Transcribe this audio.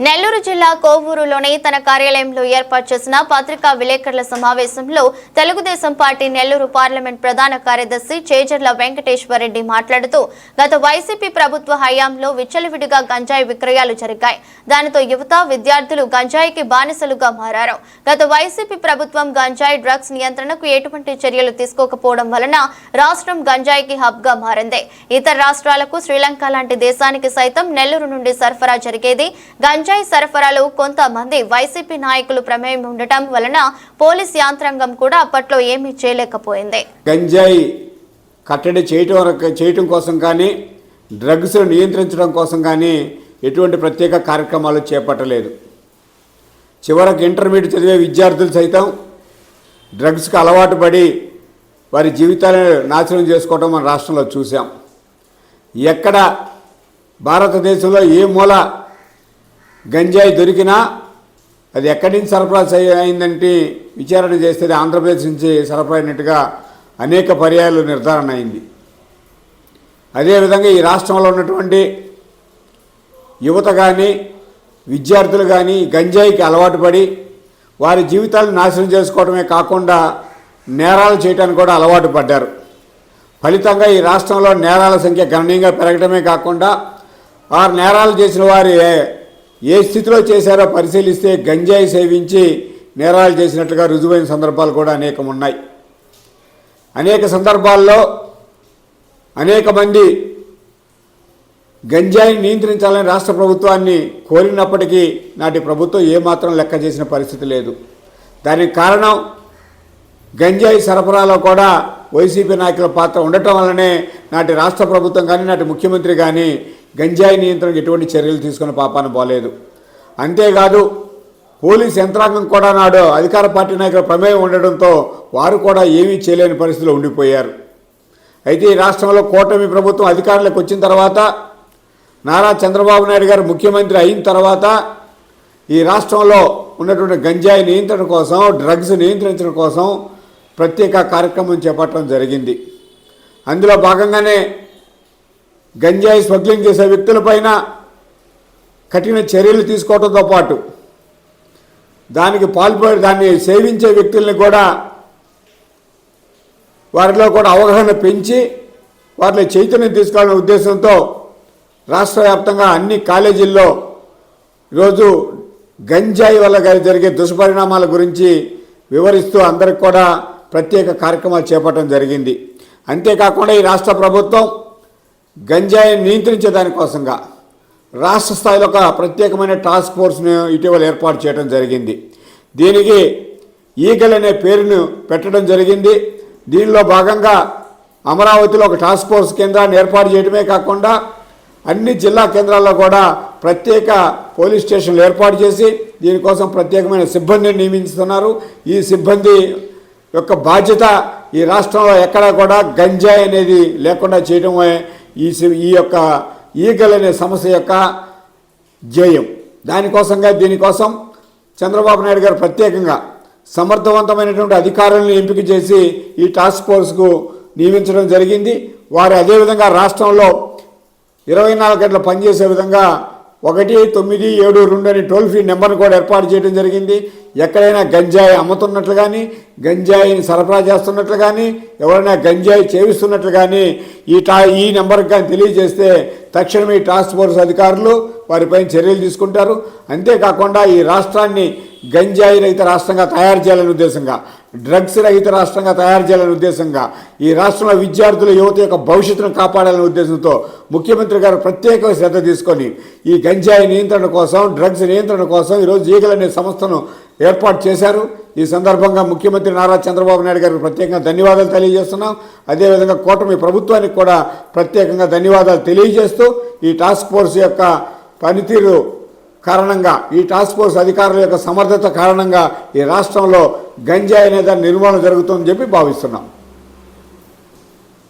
నెల్లూరు జిల్లా కోవూరులోని తన కార్యాలయంలో ఏర్పాటు చేసిన పత్రికా విలేకరుల సమావేశంలో తెలుగుదేశం పార్టీ నెల్లూరు పార్లమెంట్ ప్రధాన కార్యదర్శి చేజర్ల వెంకటేశ్వరరెడ్డి మాట్లాడుతూ గత వైసీపీ ప్రభుత్వ హయాంలో విచ్చలవిడిగా గంజాయి విక్రయాలు జరిగాయి. దానితో యువత విద్యార్థులు గంజాయికి బానిసలుగా మారారు. గత వైసీపీ ప్రభుత్వం గంజాయి డ్రగ్స్ నియంత్రణకు ఎటువంటి చర్యలు తీసుకోకపోవడం వలన రాష్ట్రం గంజాయికి హబ్గా మారింది. ఇతర రాష్ట్రాలకు శ్రీలంక లాంటి దేశానికి సైతం నెల్లూరు నుండి సరఫరా జరిగేది గంజాయి సరఫరాలో కొంతమంది వైసీపీ నాయకులు ప్రమేయం ఉండటం వలన పోలీస్ యాంత్రాంగం కూడా అప్పట్లో ఏమీ చేయలేకపోయింది. గంజాయి కట్టడి చేయటం చేయటం కోసం కానీ డ్రగ్స్ను నియంత్రించడం కోసం కానీ ఎటువంటి ప్రత్యేక కార్యక్రమాలు చేపట్టలేదు. చివరకు ఇంటర్మీడియట్ చదివే విద్యార్థులు సైతం డ్రగ్స్కి అలవాటు పడి వారి జీవితాలను నాశనం చేసుకోవడం మన రాష్ట్రంలో చూసాం ఎక్కడ భారతదేశంలో ఏ మూల గంజాయి దొరికినా అది ఎక్కడి నుంచి సరఫరా అయిందంటే విచారణ చేస్తే ఆంధ్రప్రదేశ్ నుంచి సరఫరా అయినట్టుగా అనేక పర్యాయాలు నిర్ధారణ అయింది. అదేవిధంగా ఈ రాష్ట్రంలో ఉన్నటువంటి యువత కానీ విద్యార్థులు కానీ గంజాయికి అలవాటు పడి వారి జీవితాలను నాశనం చేసుకోవడమే కాకుండా నేరాలు చేయడానికి కూడా అలవాటు పడ్డారు. ఫలితంగా ఈ రాష్ట్రంలో నేరాల సంఖ్య గణనీయంగా పెరగడమే కాకుండా వారు నేరాలు చేసిన వారి ఏ- స్థితిలో చేశారో పరిశీలిస్తే గంజాయి సేవించి నేరాలు చేసినట్లుగా రుజువైన సందర్భాలు కూడా అనేకం ఉన్నాయి అనేక సందర్భాల్లో అనేక మంది గంజాయిని నియంత్రించాలని రాష్ట్ర ప్రభుత్వాన్ని కోరినప్పటికీ నాటి ప్రభుత్వం ఏమాత్రం లెక్క చేసిన పరిస్థితి లేదు. దానికి కారణం గంజాయి సరఫరాలో కూడా వైసీపీ నాయకుల పాత్ర ఉండటం వల్లనే నాటి రాష్ట్ర ప్రభుత్వం కానీ నాటి ముఖ్యమంత్రి కానీ గంజాయి నియంత్రణకు ఎటువంటి చర్యలు తీసుకున్న పాపాన పోలేదు. అంతేకాదు పోలీస్ యంత్రాంగం కూడా నాడు అధికార పార్టీ నాయకుల ప్రమేయం ఉండడంతో వారు కూడా ఏమీ చేయలేని పరిస్థితిలో ఉండిపోయారు. అయితే ఈ రాష్ట్రంలో కూటమి ప్రభుత్వం అధికారంలోకి వచ్చిన తర్వాత నారా చంద్రబాబు నాయుడు గారు ముఖ్యమంత్రి అయిన తర్వాత ఈ రాష్ట్రంలో ఉన్నటువంటి గంజాయి నియంత్రణ కోసం డ్రగ్స్ నియంత్రించడం కోసం ప్రత్యేక కార్యక్రమం చేపట్టడం జరిగింది. అందులో భాగంగానే గంజాయి స్మగ్లింగ్ చేసే వ్యక్తులపైన కఠిన చర్యలు తీసుకోవడంతో పాటు దానికి పాల్పడి దాన్ని సేవించే వ్యక్తుల్ని కూడా వారిలో కూడా అవగాహన పెంచి వారిలో చైతన్యం తీసుకోవాలనే ఉద్దేశంతో రాష్ట్ర వ్యాప్తంగా అన్ని కాలేజీల్లో ఈరోజు గంజాయి వల్ల గా- జరిగే దుష్పరిణామాల గురించి వివరిస్తూ అందరికి కూడా ప్రత్యేక కార్యక్రమాలు చేపట్టడం జరిగింది. అంతేకాకుండా ఈ రాష్ట్ర ప్రభుత్వం గంజాయిని నియంత్రించే దానికోసంగా రాష్ట్ర స్థాయిలో ఒక ప్రత్యేకమైన టాస్క్ ఫోర్స్ను ఇటీవల ఏర్పాటు చేయడం జరిగింది. దీనికి ఈగల్ అనే పేరును పెట్టడం జరిగింది. దీనిలో భాగంగా అమరావతిలో ఒక టాస్క్ ఫోర్స్ కేంద్రాన్ని ఏర్పాటు చేయడమే కాకుండా అన్ని జిల్లా కేంద్రాల్లో కూడా ప్రత్యేక పోలీస్ స్టేషన్లు ఏర్పాటు చేసి దీనికోసం ప్రత్యేకమైన సిబ్బందిని నియమిస్తున్నారు. ఈ సిబ్బంది యొక్క బాధ్యత ఈ రాష్ట్రంలో ఎక్కడా కూడా గంజాయి అనేది లేకుండా చేయడమే ఈ సి- ఈ యొక్క ఈగలనే సమస్య యొక్క జయం. దానికోసంగా దీనికోసం చంద్రబాబు నాయుడు గారు ప్రత్యేకంగా సమర్థవంతమైనటువంటి అధికారులను ఎంపిక చేసి ఈ టాస్క్ ఫోర్స్కు నియమించడం జరిగింది. వారు అదేవిధంగా రాష్ట్రంలో ఇరవై నాలుగు గంటలు పనిచేసే విధంగా ఒకటి తొమ్మిది ఏడు రెండు అని టోల్ ఫ్రీ నెంబర్ను కూడా ఏర్పాటు చేయడం జరిగింది. ఎక్కడైనా గంజాయి అమ్ముతున్నట్లు కానీ గంజాయిని సరఫరా చేస్తున్నట్లు కానీ ఎవరైనా గంజాయి చేవిస్తున్నట్లు కానీ ఈ టా ఈ నెంబర్కి కానీ తెలియజేస్తే తక్షణమే ఈ టాస్క్ ఫోర్స్ అధికారులు వారిపైన చర్యలు తీసుకుంటారు. అంతేకాకుండా ఈ రాష్ట్రాన్ని గంజాయి రహిత రాష్ట్రంగా తయారు చేయాలనే ఉద్దేశంగా డ్రగ్స్ రహిత రాష్ట్రంగా తయారు చేయాలనే ఉద్దేశంగా ఈ రాష్ట్రంలో విద్యార్థుల యువత యొక్క భవిష్యత్తును కాపాడాలనే ఉద్దేశంతో ముఖ్యమంత్రి గారు ప్రత్యేక శ్రద్ధ తీసుకొని ఈ గంజాయి నియంత్రణ కోసం డ్రగ్స్ నియంత్రణ కోసం ఈరోజు ఈగల్ అనే సంస్థను ఏర్పాటు చేశారు. ఈ సందర్భంగా ముఖ్యమంత్రి నారా చంద్రబాబు నాయుడు గారికి ప్రత్యేకంగా ధన్యవాదాలు తెలియజేస్తున్నాం. అదేవిధంగా కూటమి ప్రభుత్వానికి కూడా ప్రత్యేకంగా ధన్యవాదాలు తెలియజేస్తూ ఈ టాస్క్ ఫోర్స్ యొక్క పనితీరు కారణంగా ఈ టాస్క్ ఫోర్స్ అధికారుల యొక్క సమర్థత కారణంగా ఈ రాష్ట్రంలో గంజాయి అనే దాని నిర్మూలన జరుగుతుందని చెప్పి భావిస్తున్నాం.